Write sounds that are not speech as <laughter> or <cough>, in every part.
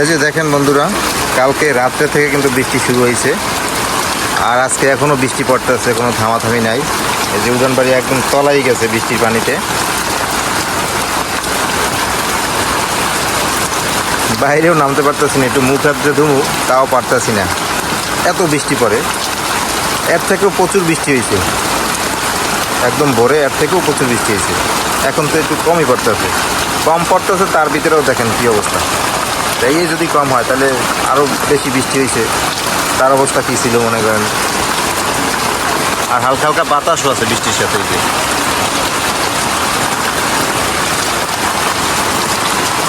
এই যে দেখেন বন্ধুরা, কালকে রাত্রে থেকে কিন্তু বৃষ্টি শুরু হয়েছে। আর আজকে এখনও বৃষ্টি পড়তেছে, কোনো থামাথামি নাই। এই যে উজানবাড়ি একদম তলাই গেছে বৃষ্টির পানিতে। বাইরেও নামতে পারতেছি না, একটু মুখ হাত ধুমু, তাও পারতেছি না। এত বৃষ্টি পড়ে। এর থেকেও প্রচুর বৃষ্টি হয়েছে। একদম ভোরে এর থেকেও প্রচুর বৃষ্টি হয়েছে। এখন তো একটু কমই পড়তেছে। কম পড়তেছে, তার ভিতরেও দেখেন কী অবস্থা। তাই এই যদি কম হয় তাহলে আরও বেশি বৃষ্টি হয়েছে তার অবস্থা কী ছিল মনে করেন? আর হালকা হালকা বাতাসও আছে বৃষ্টির সাথে যে।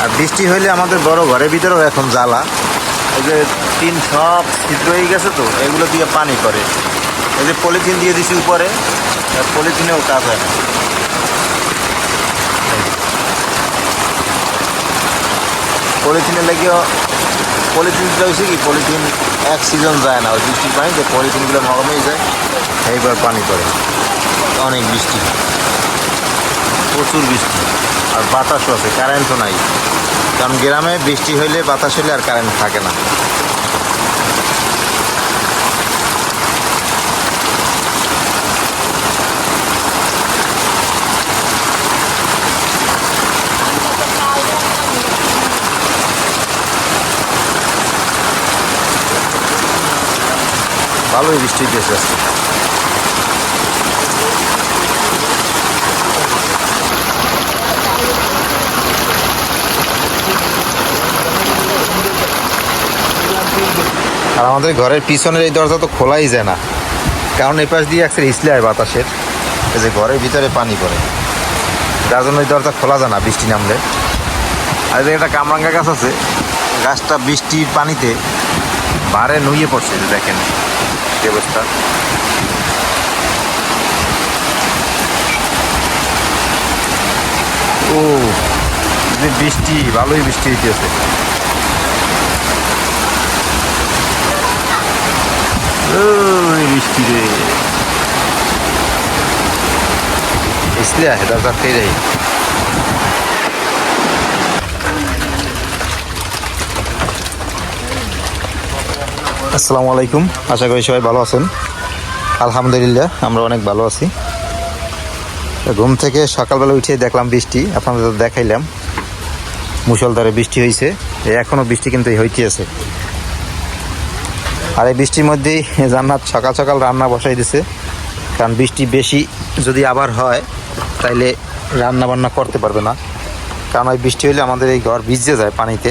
আর বৃষ্টি হইলে আমাদের বড় ঘরের ভিতরেও এখন জ্বালা। এই যে টিন সব ছিদ্র হয়ে গেছে তো এগুলো দিয়ে পানি করে। এই যে পলিথিন দিয়ে দিছি উপরে আর পলিথিনেও কাজ হয় না। পলিথিনে লাগিয়ে পলিথিনটা হয়েছে কি? পলিথিন এক সিজন যায় না। ওই বৃষ্টির পানিতে পলিথিনগুলো নরমেই যায়। এইবার পানি পড়ে। অনেক বৃষ্টি। প্রচুর বৃষ্টি। আর বাতাসও আছে কারেন্টও নাই। কারণ গ্রামে বৃষ্টি হইলে বাতাস হইলে আর কারেন্ট থাকে না। ভালোই বৃষ্টি হইতেছে আজকে। আর আমাদের ঘরের পিছনের এই দরজা তো খোলাই যায় না। কারণ এই পাশ দিয়ে একসাথে ইসলে হয় বাতাসের। এই যে ঘরের ভিতরে পানি পড়ে। যার জন্য এই দরজা খোলা যায় না বৃষ্টি নামলে। আর এদিকে একটা কামরাঙ্গা গাছ আছে। গাছটা বৃষ্টির পানিতে বারে নুয়ে পড়ছে যে দেখেন। কি অবস্থা ও যে বৃষ্টি ভালোই বৃষ্টি হইতেছে ওই বৃষ্টি রে इसलिए है दरगाह फिर रही আসসালামু আলাইকুম। আশা করি সবাই ভালো আছেন। আলহামদুলিল্লাহ, আমরা অনেক ভালো আছি। ঘুম থেকে সকালবেলা উঠে দেখলাম বৃষ্টি, আপনাদের দেখাইলাম। মুসলধারে বৃষ্টি হয়েছে এখনও বৃষ্টি কিন্তু হইতে আছে। আর এই বৃষ্টির মধ্যেই জান্নাত সকাল সকাল রান্না বসাই দিছে। কারণ বৃষ্টি বেশি যদি আবার হয়, তাইলে রান্না বান্না করতে পারবে না। কারণ ওই বৃষ্টি হলে আমাদের এই ঘর ভিজে যায় পানিতে।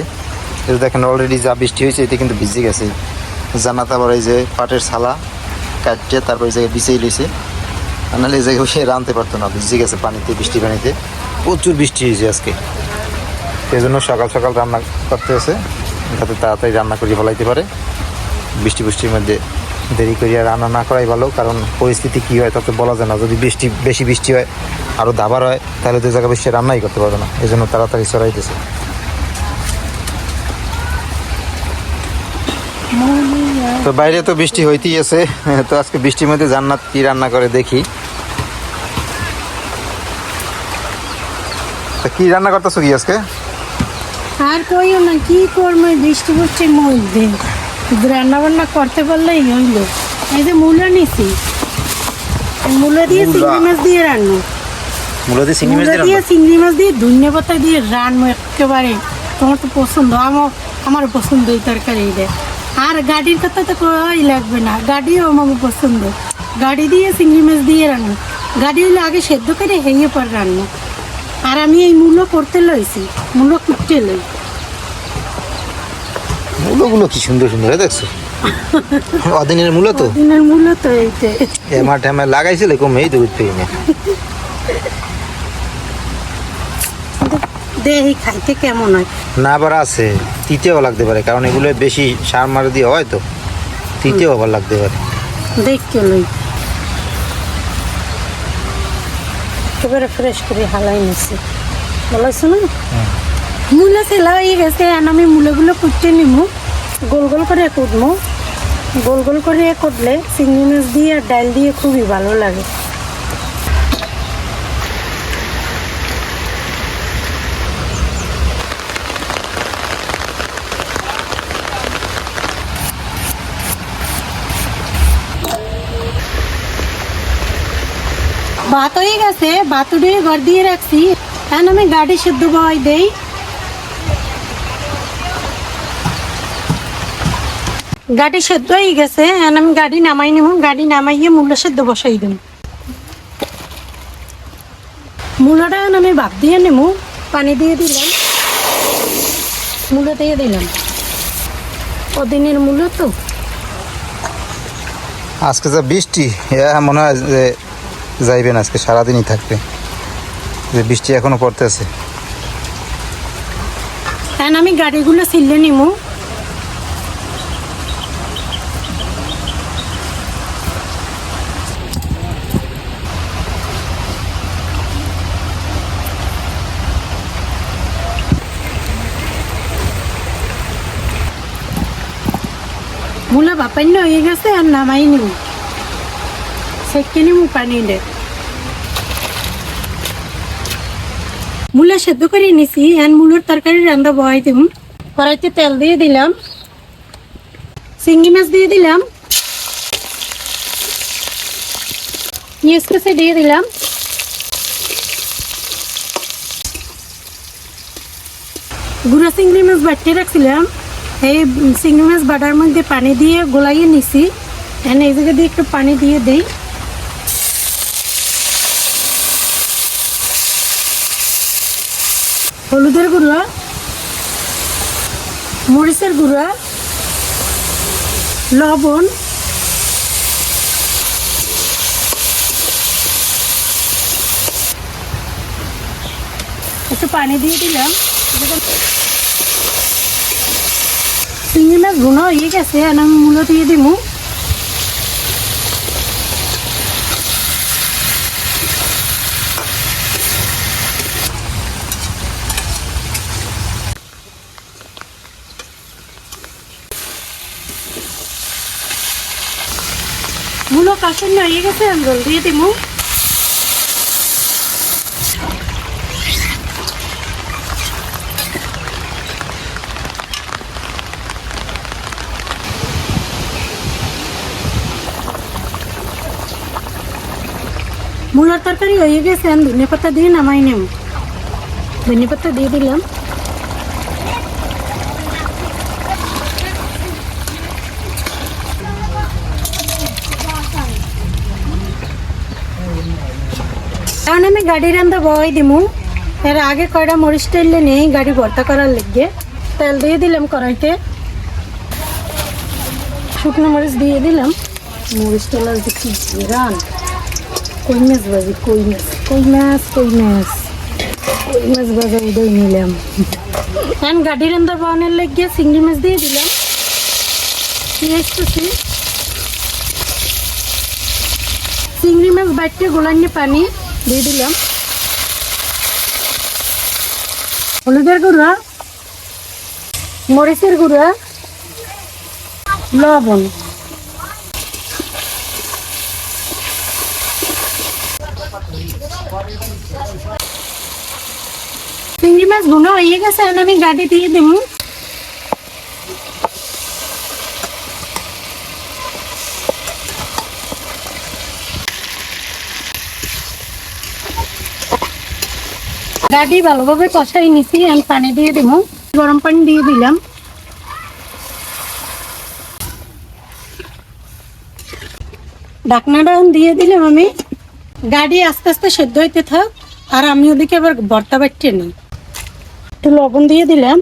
দেখেন অলরেডি যা বৃষ্টি হয়েছে এতে কিন্তু ভিজে গেছে। জান্নাত আবার এই যে পাটের ছালা কাটতে, তারপর এই জায়গায় বিছিয়ে লইছে। নাহলে এই জায়গায় বসে রানতে পারতো না, ভিজে গেছে পানিতে, বৃষ্টি পানিতে। প্রচুর বৃষ্টি হয়েছে আজকে। সেই জন্য সকাল সকাল রান্না করতে আছে, যাতে তাড়াতাড়ি রান্না করে ফেলাইতে পারে। বৃষ্টি বৃষ্টির মধ্যে দেরি করিয়া রান্না না করাই ভালো, কারণ পরিস্থিতি কী হয় তাতে বলা যায় না। যদি বৃষ্টি, বেশি বৃষ্টি হয় আরও দাবার হয়, তাহলে তো জায়গা বেশি রান্নাই করতে পারবে না। এই জন্য তাড়াতাড়ি চড়াইতেছে তো বাইরে তো বৃষ্টি হইতেই আছে তো আজকে বৃষ্টির মধ্যে জান্নাত কি রান্না করে দেখি। তা কি রান্না করতেছো কি আজকে? আর কইও না কি করব বৃষ্টি পড়ছে মধ্যে। রান্না বান্না করতে পারলেই হইল। এই যে মূলা নিছি। মূলা দিয়ে মূলা। চিংড়ি মাছ দিয়ে রান্না। মূলত চিংড়ি মাছ দিয়ে দিয়ে? চিংড়ি মাছ দিয়ে ধনিয়া পাতা দিয়ে রান্না একেবারে। তোমার তো পছন্দ আমার আমার পছন্দ এই তরকারি দেয় আর গাড়ির কথা তো কই লাগবে না। গাড়িও আমার পছন্দ। গাড়ি দিয়ে চিংড়ি মাছ দিয়ে রান্না। গাড়ি হলে আগে সেদ্ধ করে হেয়ে পর রান্না। আর আমি এই মূল্য করতে লইছি। মূল্য কুটতে লই। মূলগুলো কি সুন্দর সুন্দর এই দেখছ? অদিনের মূল তো? দিনের মূল্য তো এইটাই এমার ঠেমা লাগাইছিল কমেই তো উঠতেই না দেহি খাইতে কেমন হয়? না আবার আছে। তিতেও লাগতে পারে কারণ এগুলো বেশি সার মার দিয়ে হয় তো। তিতেও আবার লাগতে পারে। দেখতে লই একেবারে ফ্রেশ করে হালাই নিছি। বলাইছো না? মূলা তেলা হয়ে গেছে আর আমি মূলাগুলো কুটতে নিমু। গোল গোল করে কুটমু। গোল গোল করে কুটলে চিংড়ি মাছ দিয়ে আর ডাল দিয়ে খুবই ভালো লাগে। ভাত হয়ে গেছে, ভাত উঠে ঘর দিয়ে রাখছি। এখন আমি গাড়ি সেদ্ধ বয় দেই। গাড়ি সেদ্ধ হয়ে গেছে, এখন আমি গাড়ি নামাই নেব। গাড়ি নামাইয়ে মূল্য সেদ্ধ বসাই দেব। মূলাটা এখন আমি ভাত দিয়ে নেব। পানি দিয়ে দিলাম। মূলো দিয়ে দিলাম। কদিনের মূল্য তো? আজকে যা বৃষ্টি মনে হয় যে যাইবেন আজকে, সারাদিনই থাকবে। যে বৃষ্টি এখনও পড়তেছে। এখন আমি গাড়িগুলো সিলে নিব মূলা বাপান্য হয়ে গেছে, আর নামাই নিব সেকে নিব পানি দে মূলা সেদ্ধ করে নিছি এখন মূলের তরকারি রান্না বহাই দিব কড়াইতে তেল দিয়ে দিলাম। চিংড়ি মাছ দিয়ে দিলাম। পেঁয়াজ দিয়ে দিলাম। গুঁড়া চিংড়ি মাছ বাটিয়ে রাখছিলাম। এই চিংড়ি মাছ বাটার মধ্যে পানি দিয়ে গোলাইয়ে নিছি। এই জায়গা দিয়ে একটু পানি দিয়ে দিই। হলুদের গুঁড়া, মরিচের গুঁড়া, লবণ, একটু পানি দিয়ে দিলাম। চিংড়ি মাছ ভুনো হয়ে গেছে, আর আমি মূলো দিয়ে দিব কাশন হয়ে গেছে, আমি জল দিয়ে দিব মূলার তরকারি হয়ে গেছে, আমি ধনে পাতা দিয়ে নামাই নেব ধনে পাতা দিয়ে দিলাম। কারণ আমি গাড়ি রান্দা বয় দিমু। এর আগে কয়টা মরিচ তেললে নেই, গাড়ি ভর্তা করার লেগে। তেল দিয়ে দিলাম কড়াইতে। শুকনো মরিচ দিয়ে দিলাম। মরিচ তেল দেখি রান কই মাছ ভাজি কই মাছ কই মাছ কই মাছ কই মাছ ভাজা উদয় নিলাম। এখন গাড়ি রান্দা বানানোর লেগে চিংড়ি মাছ দিয়ে দিলাম। চিংড়ি মাছ বাড়তে গোলান্নি পানি। দিলাম। হলুদের গুঁড়া, মরিচের গুঁড়া, লবণ। চিংড়ি মাছ গুঁড়ো হয়ে গেছে আমি গাড়ি দিয়ে দেবো। গাড়ি ভালোভাবে কষাই নিছি, আমি পানি দিয়ে দেবো। গরম পানি দিয়ে দিলাম। ঢাকনাটা দিয়ে দিলাম আমি। গাড়ি আস্তে আস্তে সেদ্ধ হইতে থাক, আর আমি ওদিকে আবার ভর্তা বাটতে নিই। একটু লবণ দিয়ে দিলাম।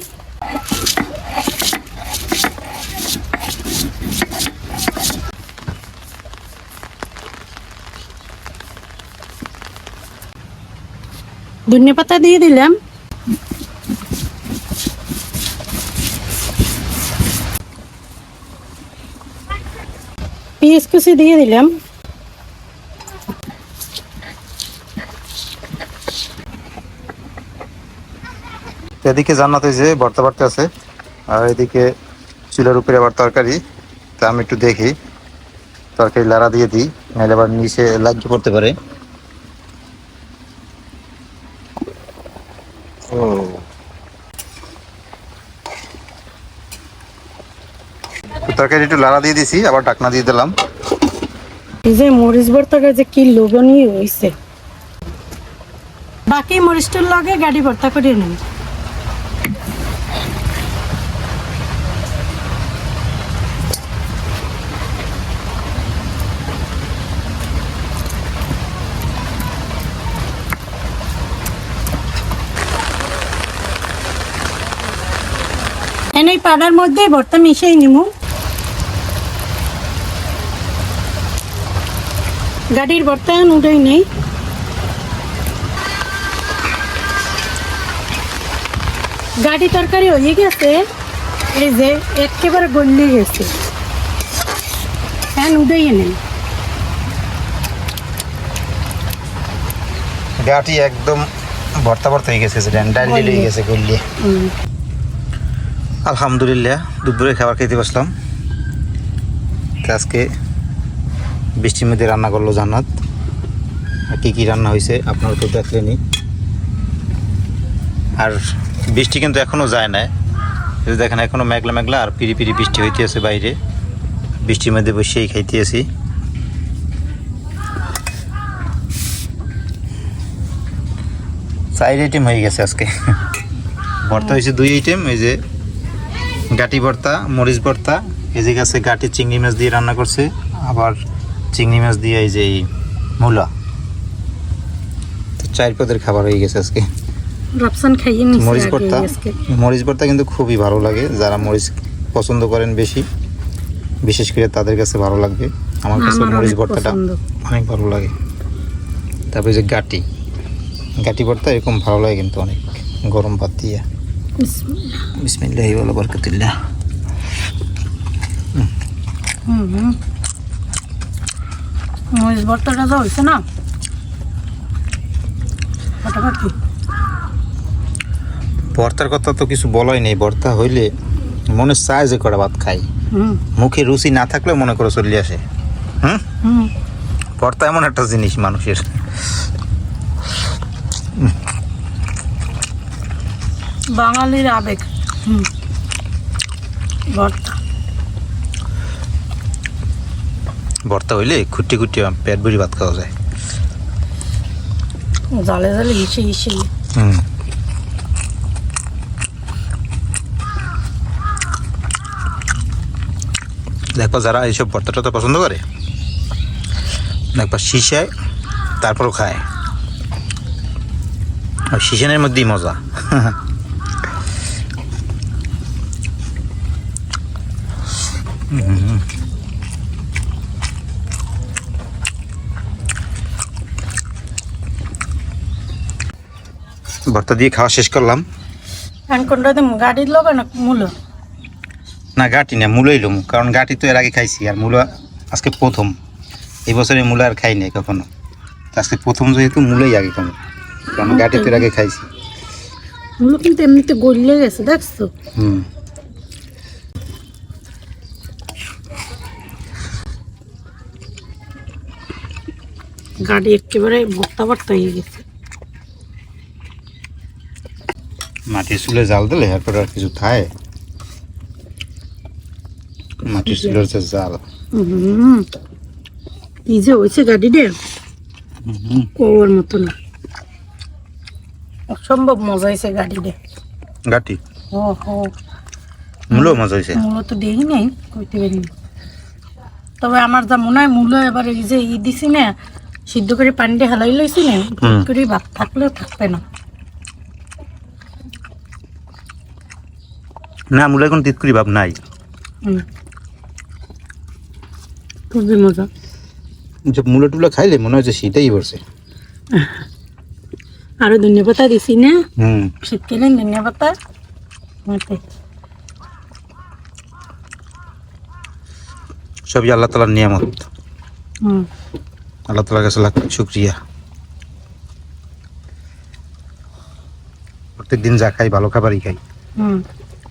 ধনে পাতা দিয়ে দিলাম। পেঁয়াজ কুচি দিয়ে দিলাম। এদিকে জান্নাত হয়েছে ভর্তা ভর্তা আছে, আর এদিকে চুলের উপরে আবার তরকারি। তা আমি একটু দেখি, তরকারি লাড়া দিয়ে দিই, নাহলে আবার নিচে লাগিয়ে পড়তে পারে ও তরকারি একটু লাড়া দিয়ে দিছি, আবার ঢাকনা দিয়ে দিলাম। এই যে মরিচ ভর্তাটা যে কি লোভনীয় হয়েছে বাকি মরিচটার লগে গাড়ি ভর্তা করে নেন। এই পাড়ার মধ্যে ভর্তা মিশিয়ে নিমু। গাড়ির ভর্তা উঠেই নেই। গাড়ি তরকারি হয়ে গেছে এই যে একেবারে গলে গেছে। হ্যাঁ উঠেই নেই। গাটি একদম ভর্তা ভর্তা হয়ে গেছে ডাল। হয়ে গেছে গলিয়ে আলহামদুলিল্লাহ দুপুরে খাবার খেতে বসলাম। আজকে বৃষ্টির মধ্যে রান্না করল জান্নাত। আর কী কী রান্না হয়েছে আপনারা তো দেখলেনি আর বৃষ্টি কিন্তু এখনও যায় না দেখেন এখনও মেঘলা মেঘলা আর পিরি পিরি বৃষ্টি হইতে আছে বাইরে। বৃষ্টির মধ্যে বসেই খাইতে আছি চার আইটেম হয়ে গেছে আজকে। ভর্তা হয়েছে দুই আইটেম এই যে গাটি ভর্তা, মরিচ ভর্তা, এই যে গেছে গাটি চিংড়ি মাছ দিয়ে রান্না করছে। আবার চিংড়ি মাছ দিয়ে এই যে এই মূলা। তো চার পদের খাবার হয়ে গেছে আজকে। রপসান খাইয়ে নিচ্ছে মরিচ ভর্তা। মরিচ ভর্তা কিন্তু খুবই ভালো লাগে। যারা মরিচ পছন্দ করেন বেশি বিশেষ করে তাদের কাছে ভালো লাগবে। আমার কাছে মরিচ ভর্তাটা অনেক ভালো লাগে। তারপরে যে গাটি। গাটি ভর্তা এরকম ভালো লাগে কিন্তু অনেক। গরম ভাত দিয়ে। বিসমিল্লাহ। ওয়ালা হুম হুম। মরিচ ভর্তাটা যা হয়েছে না? ফাটাফাটি ভর্তার কথা তো কিছু বলাই নেই ভর্তা হইলে মনে চায় যে কটা ভাত খাই। মুখে রুচি না থাকলেও মনে করে চলে আসে। হুম? ভর্তা এমন একটা জিনিস মানুষের। বাঙালির আবেগ। ভর্তা ভর্তা হইলে খুঁটি খুঁটি পেট ভরি ভাত খাওয়া যায়। জালে জালে ইসে ইসে হুম দেখবা যারা এইসব ভর্তা টর্তা পছন্দ করে দেখবা শিশায় তারপরও খায়। আর শিশানের মধ্যেই মজা। হুম। ভর্তা দিয়ে খাওয়া শেষ করলাম। গাড়ির লোক না মূলো? না গাটি না মূলই লুম কারণ গাটি তো এর আগে খাইছি আর মূলা আজকে প্রথম। এই বছরে মূলা আর খাই নাই কখনো। আজকে প্রথম যেহেতু মূলই আগে খাব কারণ গাটি তো এর আগে খাইছি। মূলো কিন্তু এমনিতে গলিয়ে গেছে দেখছ? হুম। গাড়ি একেবারে ভর্তা ভর্তা হয়ে গেছে। মাটির চুলে জাল দিলে এরপর আর কিছু খায় মাটির চুলের যে জাল। কি যে হয়েছে কোয়ার মতো না অসম্ভব মজা হয়েছে গাটি ও হো মূলও মজা হয়েছে? মূলো তো দেখি নাই কইতে পারিনি তবে আমার যা মনে হয় মূলো এবার এই যে ই দিছি না সিদ্ধ করে পানিতে হেলাই লইছি না করে ভাত থাকলেও থাকবে না। না মূলে এখন তিতকুরি ভাব নাই। হুম। খুবই মজা। যে মূলে টুলে খাইলে মনে হচ্ছে শীতেই পড়ছে। <laughs> আরও ধনিয়া পাতা দিছি না? হুম। শীতকালে ধনিয়া পাতা মতে সবই আল্লাহ তালার নিয়ামত। হুম। আল্লাহ তালার কাছে লাখ শুক্রিয়া। প্রত্যেক দিন যা খাই ভালো খাবারই খাই। হুম।